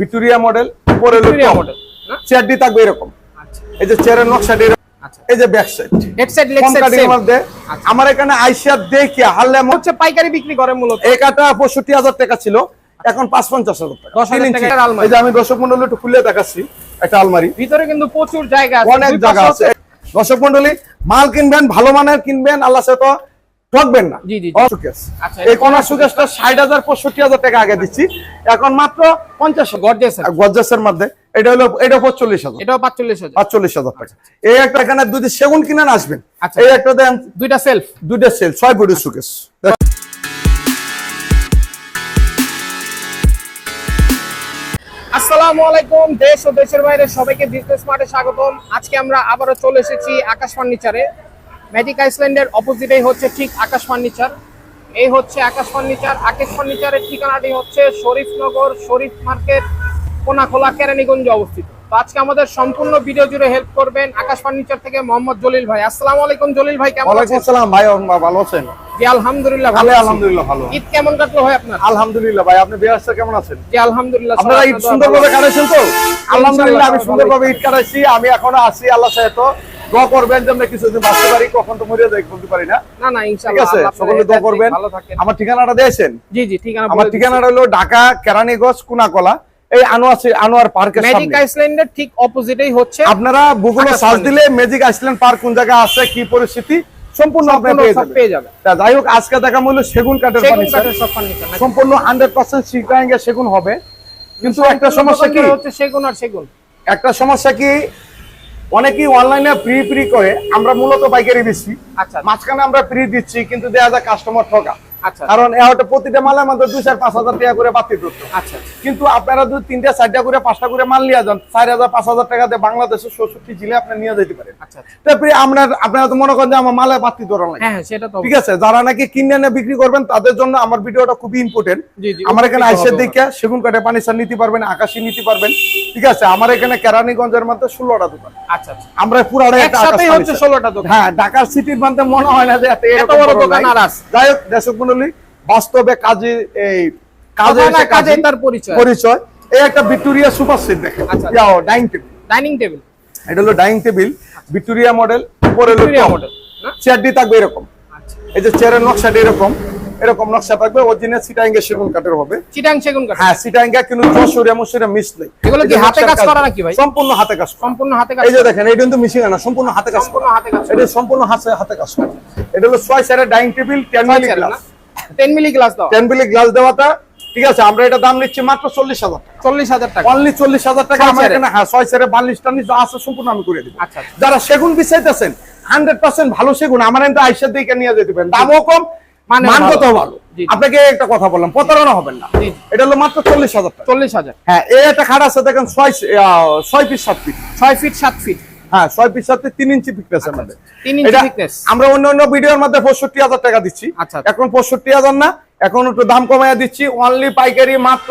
Victoria model উপরে Victoria model না? চেয়ারটি থাকবে এরকম। আচ্ছা। এই যে চেয়ারের নকশাটি। আচ্ছা। এই যে back side head side leg side মধ্যে। আচ্ছা। আমার এখানে আইসিয়া দেখি হারলে হচ্ছে পাইকারি বিক্রি করে মূলত। এই কাটা পঁয়ষট্টি হাজার টাকা ছিল। এখন পাঁচ পঞ্চাশ হাজার টাকা। দশ হাজার তিন ইঞ্চি। টাকার আলমারি। এই যে আমি দর্শক মন্ডল একটু খুলে দেখাচ্ছি একটা আলমারি। ভিতরে কিন্তু প্রচুর জায়গা আছে। অনেক জায়গা আছে। দর্শক মন্ডলী মাল কিনবেন ভালো মানের কিনবেন আল্লাহ সে তো ঠকবেন না। আচ্ছা, এই এটা কোনা সুকেশটা ষাট হাজার পঁয়ষট্টি হাজার টাকা আগে দিচ্ছি। এখন মাত্র পঞ্চাশ গর্জিয়াস গজ্জাসের মধ্যে এটা হলো এটা হাজার। পাঁচচল্লিশ হাজার। পাঁচচল্লিশ হাজার টাকা। এই একটা এখানে দুটি সেগুন কিনেন আসবেন। আচ্ছা। এই একটা দেন। দুইটা সেলফ দুইটা সেল ছয় সুকেশ আসসালামু আলাইকুম। দেশ ও দেশের বাইরে সবাইকে বিজনেস মার্টে স্বাগতম। আজকে আমরা আবারও চলে এসেছি আকাশ ফার্নিচারে। ম্যাজিক আইসল্যান্ডের অপোজিটেই হচ্ছে ঠিক আকাশ ফার্নিচার। এই হচ্ছে আকাশ ফার্নিচার। আকাশ ফার্নিচারের ঠিকানাটি হচ্ছে শরীফনগর শরীফ মার্কেট কোনাখোলা কেরানীগঞ্জে অবস্থিত। তো আজকে আমাদের সম্পূর্ণ ভিডিও জুড়ে হেল্প করবেন আকাশ ফার্নিচার থেকে মোহাম্মদ জলিল ভাই। আসসালামু আলাইকুম জলিল ভাই কেমন আছেন? আসসালাম ভাই আমার ভালো আছেন? জি আলহামদুলিল্লাহ ভালো আলহামদুলিল্লাহ ভালো। ঈদ কেমন কাটলো ভাই আপনার? আলহামদুলিল্লাহ ভাই আপনি বিয়াসটা কেমন আছেন? জি আলহামদুলিল্লাহ আপনারা ঈদ সুন্দরভাবে কাটাইছেন তো? আলহামদুলিল্লাহ আমি সুন্দরভাবে ঈদ কাটাইছি আমি এখনও আছি আল্লাহ সাহেব দোয়া করবেন যে আমরা কিছুদিন বাঁচতে পারি কখন তো মরিয়া যাই বলতে পারি না। না না ঠিক আছে? সকলে দোয়া করবেন। দিক, ভালো থাকেন। আমার ঠিকানাটা দিয়েছেন? জি জি ঠিকানা আমার ঠিকানাটা হলো ঢাকা কেরানীগঞ্জ কুনাকলা। এই আনোয়ার আনোয়ার পার্কের ম্যাজিক সামনে। ঠিক অপোজিটেই হচ্ছে আপনারা গুগলে সার্চ দিলে ম্যাজিক আইসল্যান্ড পার্ক কোন জায়গায় আছে কি পরিস্থিতি সম্পূর্ণ পেয়ে যাই হোক আজকে দেখা মূল্য সেগুন কাঠের ফার্নিচার? সম্পূর্ণ হান্ড্রেড পার্সেন্ট সিকাঙ্গে সেগুন হবে। কিন্তু একটা সমস্যা কি? হচ্ছে সেগুন আর সেগুন। একটা সমস্যা কি? অনেকেই অনলাইনে প্রি ফ্রি করে আমরা মূলত পাইকারি বেশি। আচ্ছা। মাঝখানে আমরা ফ্রি দিচ্ছি কিন্তু দেওয়া যায় কাস্টমার ঠকা। কারণ এ প্রতিটা মালের মধ্যে দুই চার পাঁচ হাজার টাকা করে বাতি ধরতো আচ্ছা কিন্তু আপনারা যদি তিনটা চারটা করে পাঁচটা করে মাল নিয়ে যান চার হাজার পাঁচ হাজার টাকা দিয়ে বাংলাদেশের ষষ্ঠটি জিলে আপনি নিয়ে যেতে পারেন। আচ্ছা আচ্ছা। তারপরে আপনার আপনারা তো মনে করেন যে আমার মালে বাতি ধরা নাই হ্যাঁ হ্যাঁ ঠিক আছে যারা নাকি কিনে এনে বিক্রি করবেন তাদের জন্য আমার ভিডিওটা খুবই ইম্পর্টেন্ট আমার এখানে আইসের দিকে সেগুন কাঠে পানি সার নিতে পারবেন আকাশি নিতে পারবেন। ঠিক আছে আমার এখানে কেরানীগঞ্জের মধ্যে ষোলোটা দোকান। আচ্ছা আচ্ছা। আমরা পুরাটা একটা হচ্ছে ষোলোটা দোকান। হ্যাঁ ঢাকার সিটির মধ্যে মনে হয় না যে এত বড় দোকান আর আছে। যাই হোক দর্শক মন্ডলী বাস্তবে কাজে এই কাজে কাজে তার পরিচয়। পরিচয়। এই একটা ভিক্টোরিয়া সুপার সেট দেখেন। আচ্ছা। যাও ডাইনিং টেবিল। Dining table. এটা হলো ডাইনিং টেবিল ভিক্টোরিয়া মডেল উপরে হলো মডেল না? চেয়ারটি থাকবে এরকম। আচ্ছা। এই যে চেয়ারের নকশাটি এরকম। এরকম নকশা থাকবে অরিজিনাল সিটাঙ্গে সেগুন কাঠের হবে। চিটাং সেগুন কাঠ হ্যাঁ সিটাঙ্গা কিন্তু যশোরে মশরে মিস নেই। এগুলো কি হাতে কাজ করা নাকি ভাই? সম্পূর্ণ হাতে কাজ। সম্পূর্ণ হাতে কাজ এই যে দেখেন এটা কিন্তু মিশিং না সম্পূর্ণ হাতে কাজ সম্পূর্ণ করা। হাতে কাজ এটা সম্পূর্ণ হাতে হাতে কাজ করা। এটা হলো ছয় সেরের dining table ten milli glass ten milli glass দাও। টেন মিলি গ্লাস দেওয়াটা ঠিক আছে আমরা এটা দাম নিচ্ছি মাত্র চল্লিশ হাজার টাকা। অনলি চল্লিশ হাজার টাকা আমার এখানে হ্যাঁ ছয় সেরে বাল্লিশটা নিচে আছে সম্পূর্ণ আমি করে দিব। আচ্ছা, আচ্ছা। যারা সেগুন বিচাইতেছেন হান্ড্রেড পার্সেন্ট ভালো সেগুন আমার এখানে আইসার দিকে নিয়ে যেতে পারেন। দামও কম মানেও মানগত ভালো। আপনাকে একটা কথা বললাম প্রতারণা হবেন না। এটা হলো মাত্র চল্লিশ হাজার টাকা। চল্লিশ হাজার। হ্যাঁ এই একটা খাট আছে দেখেন ছয় ছয় পিস সাত পিস ছয় ফিট সাত ফিট হ্যাঁ ছয় পিস সাথে তিন ইঞ্চি ফিটনেস আমাদের তিন ইঞ্চি এটা thickness। আমরা অন্য অন্য ভিডিওর মধ্যে পঁয়ষট্টি হাজার টাকা দিচ্ছি। আচ্ছা। এখন পঁয়ষট্টি হাজার না এখন একটু দাম কমাইয়া দিচ্ছি। অনলি পাইকারি মাত্র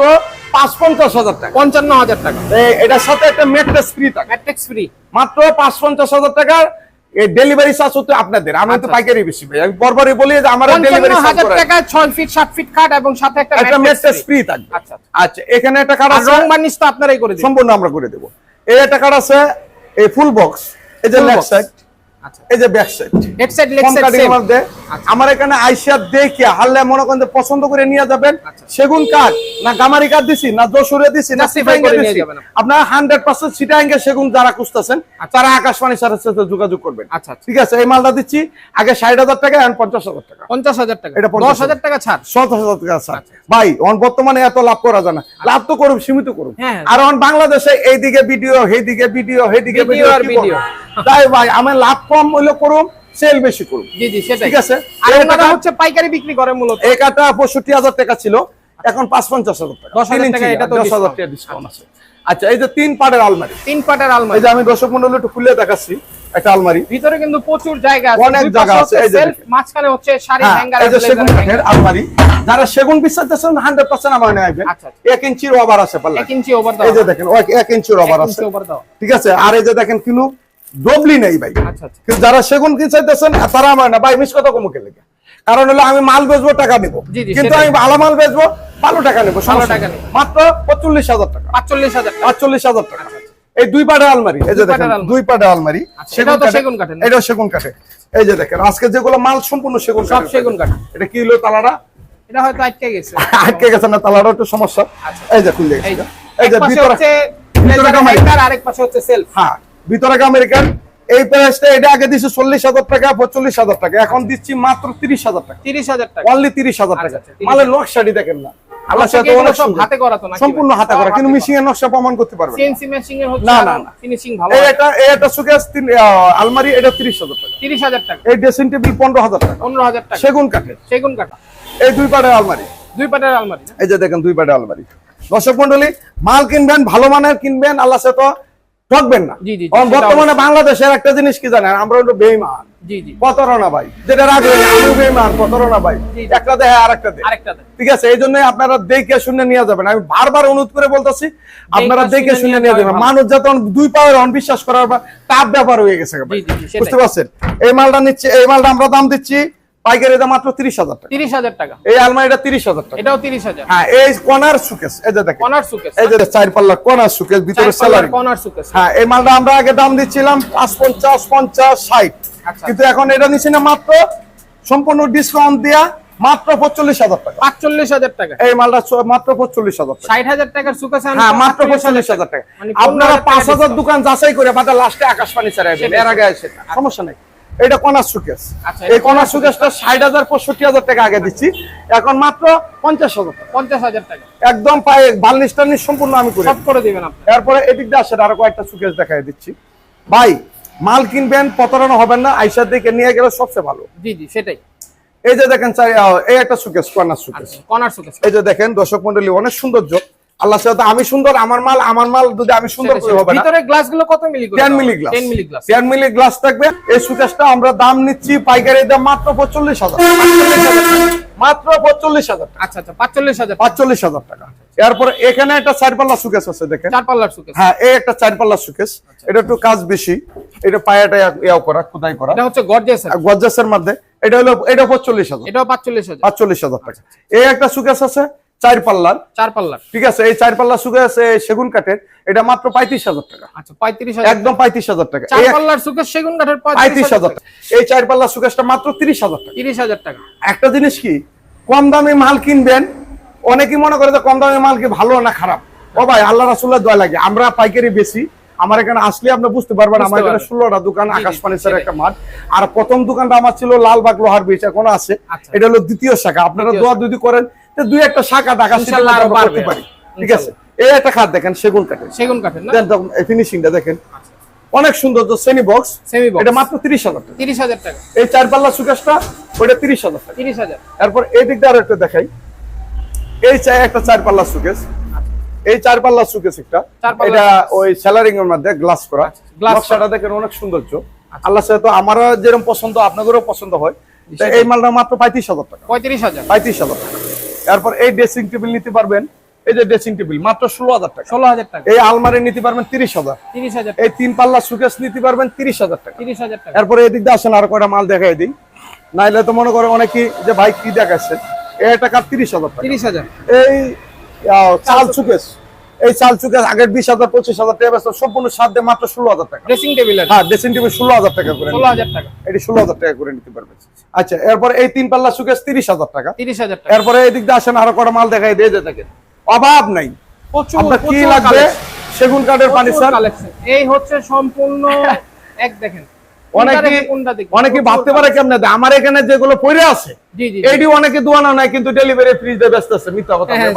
পাঁচ পঞ্চাশ হাজার টাকা। পঞ্চান্ন হাজার টাকা। এটার সাথে একটা মেট্রেস ফ্রি থাকে। ম্যাট্রিক্স ফ্রি মাত্র পাঁচ পঞ্চাশ হাজার টাকার এই ডেলিভারি চার্জ হচ্ছে আপনাদের। আমি তো আচ্ছা। পাইকারি বেশি ভাই। আমি বরবারই বলি যে আমার ডেলিভারি চার্জ হাজার টাকা ছয় ফিট সাত ফিট খাট এবং সাথে একটা একটা mattress ফ্রি থাকবে। আচ্ছা আচ্ছা। এখানে একটা কার্ড আছে। রং বার্নিশ তো আপনারাই করে দিন সম্পূর্ণ আমরা করে দেবো। এই একটা কার্ড আছে এই ফুল বক্স এই যে লেফট সাইড এই যে back side head side leg side মধ্যে। আচ্ছা। আমার এখানে আইসা দেখে হারলে মনে করেন পছন্দ করে নিয়ে যাবেন। আচ্ছা। সেগুন কাঠ না গামারি কাঠ দিছি না যশোরে দিছি না Justify সিটাঙ্গে করে নিয়ে দিছি। আপনারা হান্ড্রেড পার্সেন্ট সিটাঙ্গে সেগুন যারা খুঁজতেছেন তারা আকাশবাণী স্যারের সাথে যোগাযোগ করবেন। আচ্ছা আচ্ছা। ঠিক আছে এই মালটা দিচ্ছি। আগে ষাট হাজার টাকা এখন পঞ্চাশ হাজার টাকা। পঞ্চাশ হাজার টাকা। এটা 50 টাকা ছাড়। টাকা স্যার আচ্ছা। ভাই অন বর্তমানে এত লাভ করা যায় না। লাভ তো করুন সীমিত করুন। হ্যাঁ। আর অন বাংলাদেশে এইদিকে ভিডিও সেইদিকে ভিডিও ভিডিও আর video। তাই ভাই আমি লাভ কম হইলে করুন সেল বেশি করুন জি জি সেটাই। ঠিক আছে। আর এই টাকা- হচ্ছে পাইকারি বিক্রি করে মূলত। এই কাটা পঁয়ষট্টি হাজার টাকা ছিল এখন পাঁচ পঞ্চাশ হাজার টাকা। 10,000 টাকা, এটা তো দশ হাজার discount। টাকা ডিসকাউন্ট আছে। আচ্ছা এই যে তিন পাটের আলমারি। তিন পাটের এই আলমারি যে আমি দর্শক মন্ডল একটু খুলে দেখাচ্ছি একটা আলমারি। ভিতরে কিন্তু প্রচুর জায়গা আছে। অনেক জায়গা আছে, এই যে মাঝখানে হচ্ছে শাড়ি হ্যাঁ হ্যাঙ্গার এই যে সেগুন কাঠের আলমারি। যারা সেগুন বিশ্বাসেন হান্ড্রেড পার্সেন্ট আমার নেয় আচ্ছা, আচ্ছা। এক ইঞ্চির ওভার আছে পাল্লা এক ইঞ্চি ওভার দাও এই যে দেখেন ও এক- এক ইঞ্চির ওভার আছে। ওভার দাও ঠিক আছে? আর এই যে দেখেন কিনু ডবলি নেই ভাই। আচ্ছা আচ্ছা। কিন্তু যারা সেগুন কিনতে চাইতেছেন তারা আমার না। ভাই মিস কথা কমুকে লেগে। কারণ হলো আমি মাল বেচবো টাকা নেব। কিন্তু আমি ভালো মাল বেচবো ভালো টাকা নেব টাকা। মাত্র পঁচল্লিশ হাজার টাকা। পাঁচচল্লিশ হাজার টাকা। পাঁচচল্লিশ হাজার টাকা। এই দুই পাটের আলমারি এই যে দেখেন। দুই পাটের আলমারি। আচ্ছা, তো সেগুন কাঠের। না? এটাও সেগুন কাঠে। এই যে দেখেন আজকে যেগুলো মাল সম্পূর্ণ সেগুন সব সেগুন কাঠ। এটা কি হলো তালাটা? এটা হয়তো আটকে গেছে। আটকে গেছে না তালাটা একটু সমস্যা। আচ্ছা। এই যে খুলে গেছে এই যে ভিতরে আরেক পাশে হচ্ছে সেলফ। হ্যাঁ। ভিতরে আমেরিকান। এই প্রাইসটা এটা আগে দিচ্ছে চল্লিশ হাজার টাকা পঁয়তাল্লিশ হাজার টাকা। এখন দিচ্ছি মাত্র তিরিশ হাজার টাকা। তিরিশ হাজার টাকা। অনলি তিরিশ হাজার টাকা। 30,000 নকশাটি দেখেন না। সম্পূর্ণ হাতে করা কিন্তু এর নকশা প্রমাণ করতে পারবে। ফিনিশিং ভালো এটা সুকেস আলমারি এটা টাকা। টাকা। এই ড্রেসিং টেবিল পনেরো হাজার টাকা। পনেরো হাজার টাকা। সেগুন কাঠের। সেগুন কাঠা। এই দুই পাটের আলমারি। দুই পাটের আলমারি এই যে দেখেন দুই পাটের আলমারি। দর্শক মন্ডলী মাল কিনবেন ভালো মানের কিনবেন আল্লাহ ঠকবেন না। বর্তমানে বাংলাদেশের একটা জিনিস কি জানেন? আমরা হলো বেইমান জি জি। প্রতারণা ভাই। যেটা রাখবে আমি বেইমান প্রতারণা ভাই। জি, জি। একটা দেয় আর একটা দেয় আরেকটা দেন। ঠিক আছে? এই জন্য আপনারা দেখে শুনে নিয়ে যাবেন। আমি বারবার অনুরোধ করে বলতেছি আপনারা দেখে শুনে নিয়ে যাবেন। মানুষ যখন দুই পাওয়ার অনবিশ্বাস করার তাপ ব্যাপার হয়ে গেছে। বুঝতে পারছেন? এই মালটা নিচ্ছে এই মালটা আমরা দাম দিচ্ছি। পাইকারি দাম মাত্র তিরিশ হাজার টাকা। তিরিশ হাজার টাকা। এই আলমারিটা তিরিশ হাজার টাকা। এটাও তিরিশ হাজার। হ্যাঁ এই কর্নার সুকেস এই যে দেখেন। কনার সুকেস। এই যে চার পাল্লা কর্নার সুকেস ভিতরে স্যালারি কনার সুকেস। হ্যাঁ এই মালটা আমরা আগে দাম পঞ্চাশ পঞ্চাশ ষাট। আচ্ছা। কিন্তু এখন এটা নিচ্ছি না মাত্র সম্পূর্ণ ডিসকাউন্ট দিয়া মাত্র পঁচল্লিশ হাজার টাকা। পাঁচচল্লিশ হাজার টাকা। এই মালটা মাত্র পঁচল্লিশ হাজার টাকা। ষাট হাজার টাকার সুকেস হ্যাঁ মাত্র পঁয়তাল্লিশ হাজার টাকা। মানে আপনারা 15,000 পাঁচ হাজার দোকান যাচাই করে বাটা লাস্টে আকাশ পানি চারাইবেন এর আগে আসে। সমস্যা নেই। এটা কনার সুকেস আচ্ছা, এই কনার সুকেসটা ষাট হাজার পঁয়ষট্টি হাজার টাকা আগে দিচ্ছি। এখন মাত্র পঞ্চাশ হাজার টাকা। পঞ্চাশ হাজার টাকা। একদম পায়ে বার্নিশ টার্নিশ সম্পূর্ণ আমি করি সব করে দিবেন আপনি। এরপরে এদিক দিয়ে আসেন আরও কয়েকটা সুকেস দেখাই দিচ্ছি। ভাই মাল কিনবেন প্রতারণা হবেন না আইসার দিকে নিয়ে গেলে সবচেয়ে ভালো। জি জি সেটাই। এই যে দেখেন এই একটা সুকেস কর্নার সুকেস আচ্ছা কনার সুকেস এই যে দেখেন দর্শক মন্ডলী অনেক সৌন্দর্য। আল্লাহ সাথে আমি সুন্দর আমার মাল আমার মাল যদি আমি সুন্দর করে হবে ভিতরে গ্লাসগুলো কত মিলি করে 10 milli glass 10 milli glass 10 milli glass থাকবে। এই সুকেসটা আমরা দাম নিচ্ছি পাইকারি দাম মাত্র পঁয়তাল্লিশ হাজার মাত্র পঁয়তাল্লিশ হাজার আচ্ছা আচ্ছা পাঁচচল্লিশ হাজার পাঁচচল্লিশ হাজার টাকা। এরপর এখানে একটা চার পাল্লা সুকেস আছে দেখেন। চার পাল্লার সুকেস। হ্যাঁ এই একটা চার পাল্লা সুকেস। আচ্ছা। এটা একটু কাজ বেশি। এটা পায়াটা ইয়াও করা খোদাই করা। এটা হচ্ছে গর্জিয়াস আর গজ্জাসের মধ্যে এটা হলো এটা পঁয়তাল্লিশ হাজার। এটাও পাঁচচল্লিশ হাজার। হাজার টাকা। এই একটা সুকেস আছে চার পাল্লার চার পাল্লার। ঠিক আছে এই চার পাল্লা সুকেস এই সেগুন কাঠের। এটা মাত্র পঁয়ত্রিশ হাজার টাকা। আচ্ছা পঁয়ত্রিশ একদম পঁয়ত্রিশ হাজার টাকা। চার পাল্লার সুকেস সেগুন কাঠের পঁয়ত্রিশ হাজার টাকা। এই চার পাল্লা সুকেসটা মাত্র তিরিশ হাজার টাকা। তিরিশ হাজার টাকা। একটা জিনিস কি কম দামি মাল কিনবেন অনেকেই মনে করে যে কম দামি মাল কি ভালো না খারাপ। ও ভাই আল্লাহ রাসুল্লাহ দয়া লাগে আমরা পাইকারি বেশি। আমার এখানে আসলে আপনি বুঝতে পারবেন আমার এখানে। ষোলোটা দোকান আকাশ ফার্নিচার একটা মাঠ। আর প্রথম দোকানটা আমার ছিল লালবাগ লোহার বিচ এখনও আছে। আচ্ছা। এটা হলো দ্বিতীয় শাখা। আপনারা দোয়া যদি করেন দুই একটা শাখা ঢাকা আরও। পারি। ঠিক আছে? এই একটা দেখেন সেগুন কাঠের। সেগুন কাঠের না? ফিনিশিংটা দেখেন। অনেক সুন্দর সেমি বক্স সেমি বক্স এটা মাত্র টাকা। টাকা। এই চার পাল্লা সুকেশটা তিরিশ হাজার টাকা। তিরিশ হাজার। এরপর এই দিকটা আরও একটা দেখাই। এই চাই একটা চার পাল্লা সুকেস এই চার পাল্লা সুকেস একটা। এটা ওই স্যালারিং এর মধ্যে গ্লাস করা। নকশাটা দেখেন অনেক সৌন্দর্য। আল্লাহ সাথে তো আমারও যেরকম পছন্দ আপনাদেরও পছন্দ হয়। এই মালটা মাত্র পঁয়ত্রিশ হাজার টাকা। পঁয়ত্রিশ হাজার। পঁয়ত্রিশ হাজার টাকা। এরপর এই ড্রেসিং টেবিল নিতে পারবেন। এই যে ড্রেসিং টেবিল মাত্র ষোলো হাজার টাকা। ষোলো হাজার টাকা। এই আলমারি নিতে পারবেন তিরিশ হাজার। তিরিশ হাজার এই তিন পাল্লা সুকেস নিতে পারবেন তিরিশ হাজার টাকা। তিরিশ হাজার টাকা। এরপরে এদিক দিয়ে আসেন আর কয়টা মাল দেখাই দিই। নাইলে তো মনে করে অনেকেই যে ভাই কি দেখাচ্ছে? এই টাকা তিরিশ হাজার তিরিশ হাজার। এই চাল চুকেস এই চাল চুকেস আগের বিশ হাজার পঁচিশ হাজার টাকা বেচতো, সম্পূর্ণ দিয়ে মাত্র ষোলো হাজার টাকা। ড্রেসিং টেবিলের হ্যাঁ ড্রেসিং টেবিল ষোলো হাজার টাকা করে ষোলো হাজার টাকা। এটি ষোলো হাজার টাকা করে নিতে পারবেন আচ্ছা এরপর এই তিন পাল্লা সুকেস তিরিশ হাজার টাকা। তিরিশ হাজার টাকা। এরপরে এদিক দিয়ে আসেন আরও কটা মাল দেখাই দিয়ে যেতে অভাব নাই। আপনার কি লাগবে? সেগুন কাঠের ফার্নিচার এই হচ্ছে সম্পূর্ণ এক দেখেন। অনেকে ভাবতে পারে কেমনে? আমার এখানে যেগুলো পড়ে আছে। এইটি অনেকে দোয়ানো নাই কিন্তু ডেলিভারি ফ্রি দিয়ে ব্যস্ত আছে মিথ্যা কথা হ্যাঁ।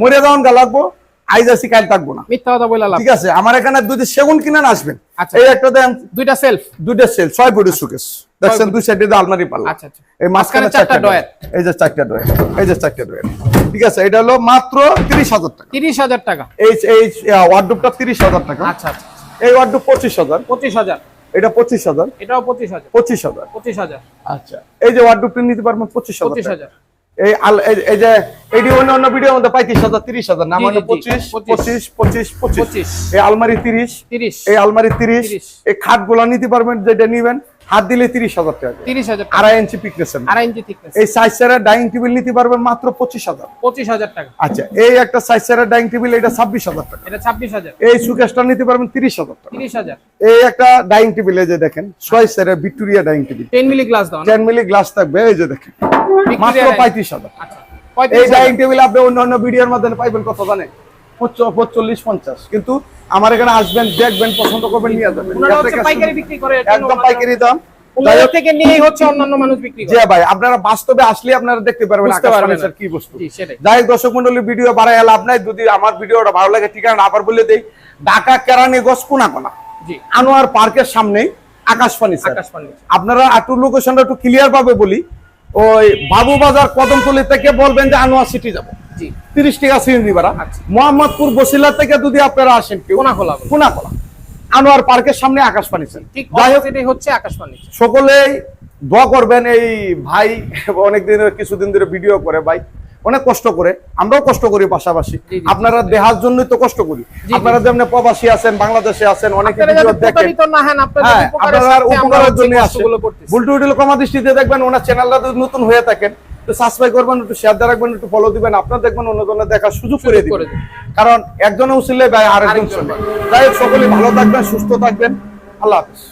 মরে যাওয়ান গা লাগবো? আইজ আসি কাল থাকব না। মিথ্যা কথা বলে ঠিক আছে আমার এখানে দুই সেগুন কিনে আসবেন? আচ্ছা। এই একটা দেন দুইটা সেলফ দুইটা সেল ছয় ফুটের সুকেস দেখছেন দুই সাইডে আলমারি পাল্লা। আচ্ছা, আচ্ছা। এই মাঝখানে চারটা ডয়ার। এই যে চারটা ডয়ার এই যে চারটা ডয়ার ঠিক আছে এটা হলো মাত্র তিরিশ হাজার টাকা। তিরিশ হাজার টাকা। এই এই ওয়ার্ডরোবটা তিরিশ হাজার টাকা। আচ্ছা আচ্ছা। এই ওয়ার্ডরোব পঁচিশ হাজার। পঁচিশ হাজার। এটা পঁচিশ হাজার। এটাও পঁচিশ হাজার। পঁচিশ হাজার। পঁচিশ হাজার। আচ্ছা এই যে ওয়ার্ডরোবটা নিতে পারবেন পঁচিশ হাজার পঁচিশ টাকা। হাজার। এই যে অন্য অন্য ভিডিও মধ্যে পঁয়ত্রিশ হাজার তিরিশ হাজার না মানে পঁচিশ পঁচিশ। পঁচিশ পঁচিশ। এই আলমারি তিরিশ তিরিশ। এই আলমারি তিরিশ। এই খাটগুলা নিতে পারবেন যেটা নিবেন হাত দিলে তিরিশ হাজার টাকা তিরিশ হাজার আড়াই ইঞ্চি পিকনেছেন আড়াই ইঞ্চি thickness এই সাইজ সেরা ডাইনিং টেবিল নিতে পারবেন মাত্র পঁচিশ হাজার। পঁচিশ হাজার টাকা। আচ্ছা এই একটা সাইজ সেরা ডাইনিং টেবিল এটা ছাব্বিশ হাজার টাকা। এটা ছাব্বিশ হাজার। এই সুকেশটা নিতে পারবেন তিরিশ হাজার টাকা। তিরিশ হাজার। এই একটা ডাইনিং টেবিল এই যে দেখেন ছয় সেরা Victoria dining table. Ten milli glass দাও টেন মিলি গ্লাস থাকবে এই যে দেখেন। মাত্র পঁয়ত্রিশ হাজার। আচ্ছা এই ডাইনিং টেবিল আপনি অন্য অন্য ভিডিওর মাধ্যমে পাইবেন কত জানেন পঁচল্লিশ পঞ্চাশ। কিন্তু আমার এখানে আসবেন দেখবেন পছন্দ করবেন নিয়ে যাবেন। পাইকারি বিক্রি করে একদম পাইকারি দাম। যাই ওনাদের হোক, থেকে নিয়েই হচ্ছে অন্যান্য মানুষ বিক্রি করে। ভাই আপনারা বাস্তবে আসলে আপনারা দেখতে পারবেন আকাশ। কি বস্তু। যাই দর্শক মন্ডলী ভিডিও বাড়াই লাভ নাই। যদি আমার ভিডিওটা ভালো লাগে ঠিকানা আবার বলে দেই। ঢাকা কেরানীগঞ্জ কোনাকোনা। জি। আনোয়ার পার্কের সামনে আকাশ ফার্নিচার আকাশ ফার্নিচার আপনারা একটু লোকেশনটা একটু ক্লিয়ার ভাবে বলি। ওই বাবু বাজার কদমতলি থেকে বলবেন যে আনোয়ার সিটি যাব। তিরিশ টাকা সিএনজি ভাড়া। আচ্ছা। মোহাম্মদপুর বসিলা থেকে যদি আপনারা আসেন কোনাখোলা কোনাখোলা। আনোয়ার পার্কের সামনে আকাশ ঠিক যাই হোক। এটাই হচ্ছে আকাশ পানি সকলেই দোয়া করবেন এই ভাই অনেকদিন কিছুদিন ধরে ভিডিও করে ভাই। অনেক কষ্ট করে আমরাও কষ্ট করি পাশাপাশি। আপনারা দেহার জন্যই তো কষ্ট করি। আপনারা যেমন প্রবাসী আছেন বাংলাদেশে আছেন অনেকে দেখেন। হ্যাঁ আপনারা উপকারের জন্য আসেন। কমা দৃষ্টিতে দেখবেন ওনার চ্যানেলটা যদি নতুন হয়ে থাকেন সাবস্ক্রাইব করবেন একটু শেয়ার দিয়ে রাখবেন একটু ফলো দিবেন আপনার দেখবেন অন্যজনের দেখার সুযোগ করে দিবেন। কারণ একজনে উচিলে ভাই আরেকজন শুনবে। যাই সকলে ভালো থাকবেন সুস্থ থাকবেন। আল্লাহ হাফিজ।